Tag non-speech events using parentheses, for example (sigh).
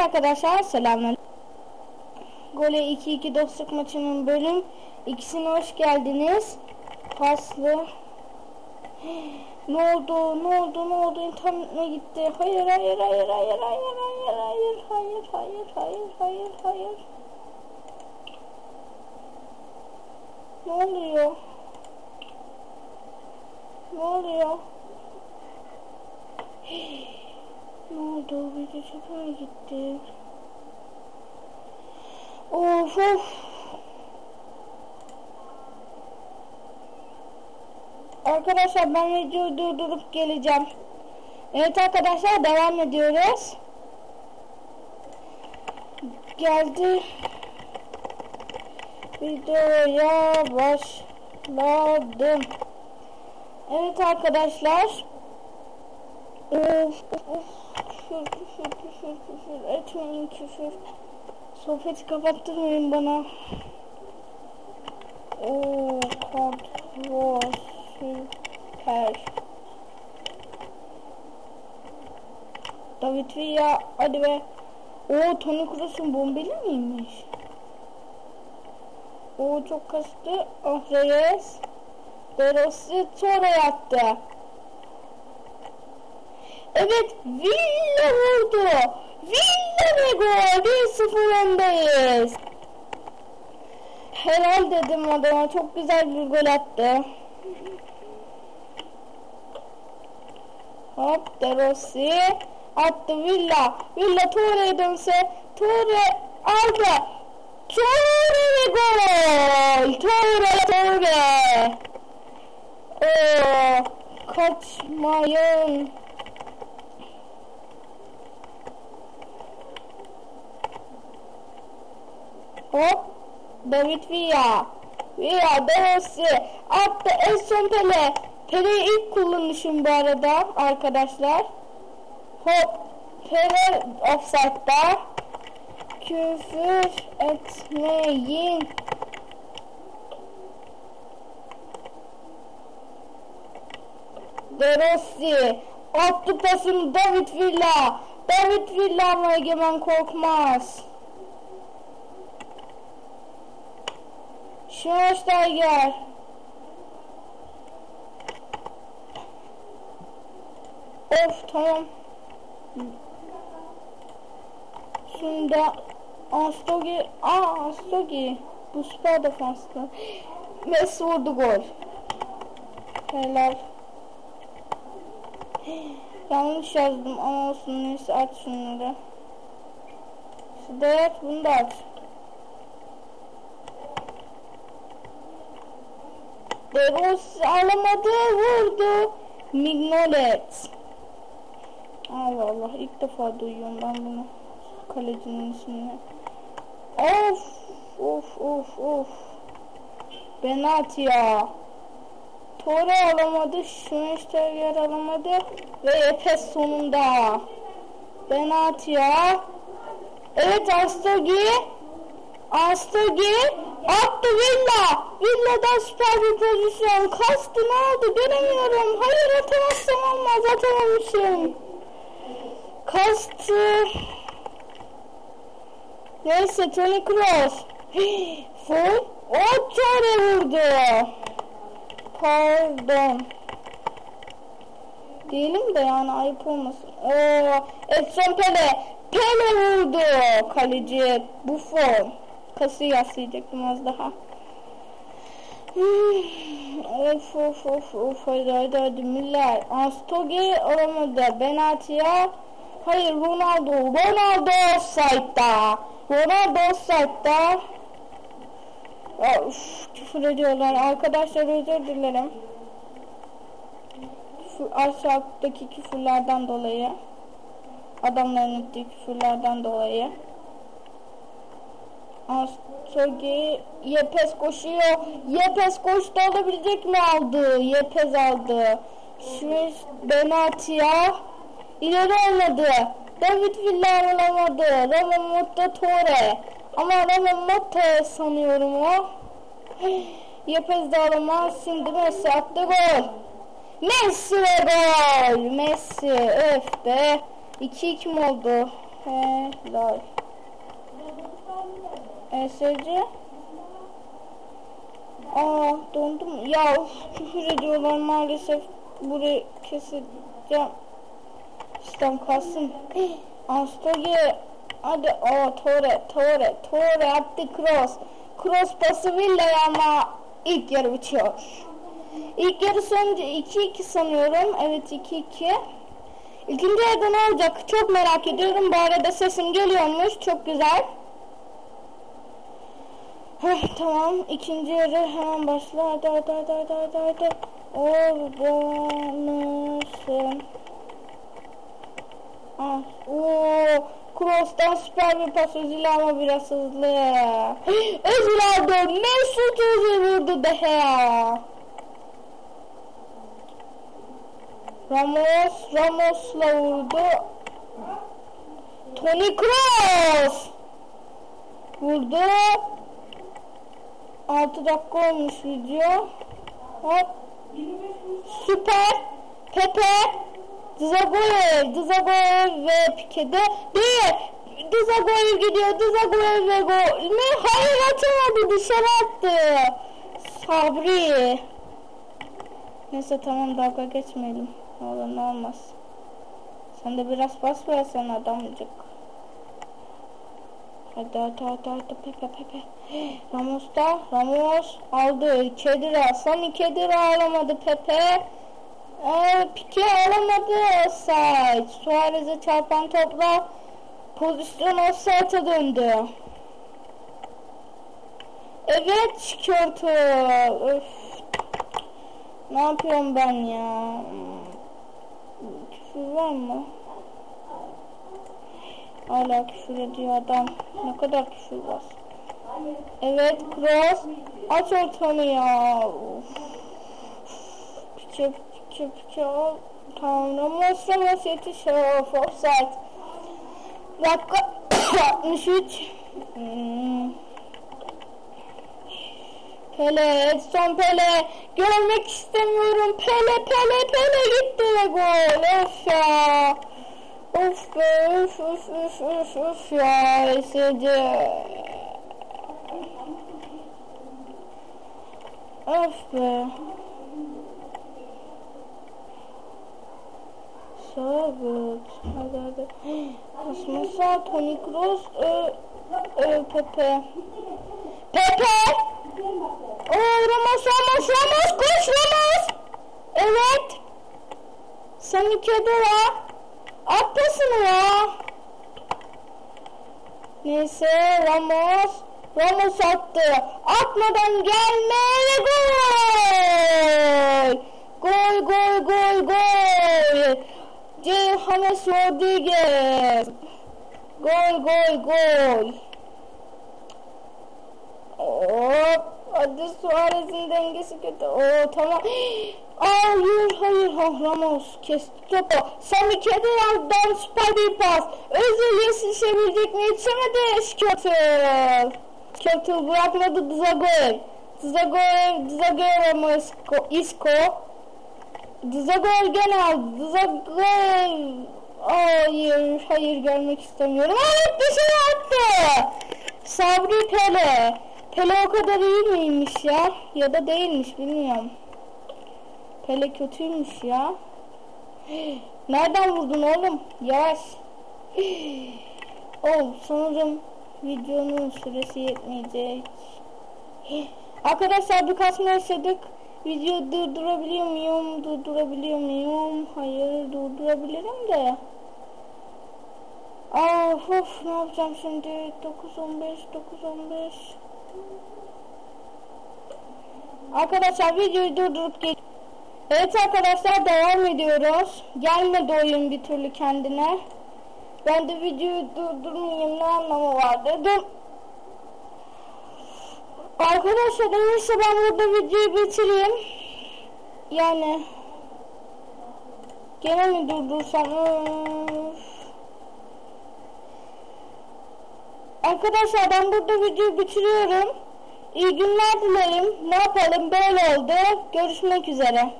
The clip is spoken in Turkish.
arkadaşlar selamlar. Gole 2-2 dostluk maçının bölüm ikisine hoş geldiniz. Paslı. Ne oldu? Ne oldu? Ne oldu? İnternet gitti? Hayır, hayır, hayır, hayır, hayır, hayır, hayır, hayır, hayır, hayır, hayır, hayır. Ne oluyor? Ne oluyor? Ne oldu? Video mi gitti? Of of. Arkadaşlar ben videoyu durdurup geleceğim. Evet arkadaşlar devam ediyoruz. Geldi. Videoya başladım. Evet arkadaşlar. Of of küfür küfür küfür küfür etmeyin küfür. Sohbeti kapattırmayın bana. Oo kontrol süper. David Villa hadi be. Oo Toni Kroos'un bombeli miymiş? Oo çok kastı. Oh Reyes. Rossi sonra yattı. Evet Villa vurdu. Villa ve gol 1-0 öndeyiz. Helal dedim adama çok güzel bir gol attı. Hop De attı Villa. Villa Torre'ye dönse Torre aldı. Torre ve gol. Torre Torre. Oo, kaçmayın. Hop. David Villa. Villa Rossi attı Edson Pele. Pele'yi ilk kullanışım bu arada arkadaşlar. Hop. Pele offside'da. Küfür etmeyin. De attı pasını David Villa. David Villa ama Egemen korkmaz. Schweinsteiger. Of tamam. Şimdi Astogi, aa Astogi. Bu süper defansta. Messi vurdu gol. Helal. Yanlış yazdım ama olsun neyse aç şunları. Şurada bunu da aç. De Rossi alamadı vurdu. Mignolet. Allah Allah ilk defa duyuyorum ben bunu. Kalecinin ismini. Of of of of. Benat ya. Tore alamadı. Schweinsteiger alamadı. Ve Efes sonunda. Benat ya. Evet Astogi. Astogi. Attı Villa. Villa'dan süper bir pozisyon. Kastı ne oldu göremiyorum. Hayır atamazsam olmaz atamamışım. Kastı. Neyse Toni Kroos. (gasps) Full. O tane vurdu. Pardon. Diyelim de yani ayıp olmasın. Oo, Edson Pele. Pele vurdu. Kaleci Buffon. Casillas diyecektim az daha. (sighs) Of of of of hadi hadi hadi Müller. Astoge alamadı. Benatia. Hayır Ronaldo. Ronaldo offside'da. Ronaldo offside'da. Ya, küfür ediyorlar. Arkadaşlar özür dilerim. Şu aşağıdaki küfürlerden dolayı. Adamların ettiği küfürlerden dolayı. Astoge Yepes koşuyor. Yepes koştu alabilecek mi aldı? Yepes aldı. Şu Benatia ileri olmadı. David Villa alamadı. Ramamoto Torre. Ama Ramamoto sanıyorum o. Yepes de alamaz. Şimdi Messi attı gol. Messi ve gol. Messi öf be. 2-2 mi oldu? Helal. ESC. Aa dondum. Ya küfür ediyorlar maalesef. Burayı keseceğim. Sistem kalsın. (gasps) Astoge. Hadi o Tore Tore Tore attı cross. Cross pası Villa'ya ama ilk yarı bitiyor. İlk yarı sonucu 2-2 sanıyorum. Evet 2-2. İkinci yarıda ne olacak çok merak ediyorum. Bu arada sesim geliyormuş. Çok güzel. Heh, tamam. ikinci yarı hemen başla. Hadi hadi hadi hadi hadi. hadi. Orada mısın? Ah, ooo. Cross'tan süper bir pas Özil ama biraz hızlı. Özil aldı. Mesut Özil vurdu de ya. Ramos, Ramos'la vurdu. Toni Kroos vurdu. 6 dakika olmuş video. Hop. Süper. Pepe. Zagoyev. Zagoyev ve Pike'de. Değil. Zagoyev gidiyor. Zagoyev ve gol. Ne? Hayır atamadı. Dışarı attı. Sabri. Neyse tamam dalga geçmeyelim. Olur ne olmaz. Sen de biraz pas versen adamcık. Hadi hadi hadi hadi Pepe Pepe. (gasps) Ramos da Ramos aldı. Kedira. Sami Kedira alamadı Pepe. Ee, Pike alamadı. Offside. Suarez'e çarpan topla pozisyon offside'a döndü. Evet çıkıyordu. Öf. Ne yapıyorum ben ya? Küfür var mı? Hala küfür ediyor adam. Ne kadar küfür var. Evet cross. Aç ortamı ya. Of. Piçe piçe piçe. Ramos Ramos yetiş. Of offside. Dakika (coughs) 63. Hmm. Pele, Edson Pele. Görmek istemiyorum. Pele, Pele, Pele gitti ve gol. Of ya. Of be, of, of, of, of, of ya. Esece. Of be. Sabit. Hadi hadi. Asmasa, Toni Kroos, ö, ö, Pepe. Pepe! Oo Ramos, Ramos, Ramos, koş Ramos! Evet. Sami Kedira. At pasını ya. Neyse Ramos. Ramos attı. Atmadan gelme ve gol. Gol gol gol gol. C. James Rodriguez. Gol gol gol. Hop. Hadi Suarez'in dengesi kötü. Oo tamam. Hayır hayır ha, Ramos kesti topu. Sami Kedira'dan süper bir pas. Özil yetişebilecek mi? Yetişemedi. Şkötül. Şkötül bırakmadı Zagoyev. Zagoyev, Zagoyev ama Isco. Isco. Zagoyev gene aldı. Zagoyev. Hayır, hayır görmek istemiyorum. Evet dışarı attı. Sabri Pele. Pele o kadar iyi miymiş ya? Ya da değilmiş bilmiyorum. Pele kötüymüş ya. (gasps) Nereden vurdun oğlum? Yavaş. (gasps) Oh sanırım videonun süresi yetmeyecek. (gasps) Arkadaşlar bir kasma yaşadık. Video durdurabiliyor muyum? Durdurabiliyor muyum? Hayır durdurabilirim de. Aa, of ne yapacağım şimdi? 9-15 9-15 Arkadaşlar videoyu durdurup geç. Evet arkadaşlar devam ediyoruz. Gelmedi oyun bir türlü kendine. Ben de videoyu durdurmayayım ne anlamı var dedim. Arkadaşlar neyse ben burada videoyu bitireyim. Yani gene mi durdursam? Öf. Arkadaşlar ben burada videoyu bitiriyorum. İyi günler dilerim. Ne yapalım böyle oldu. Görüşmek üzere.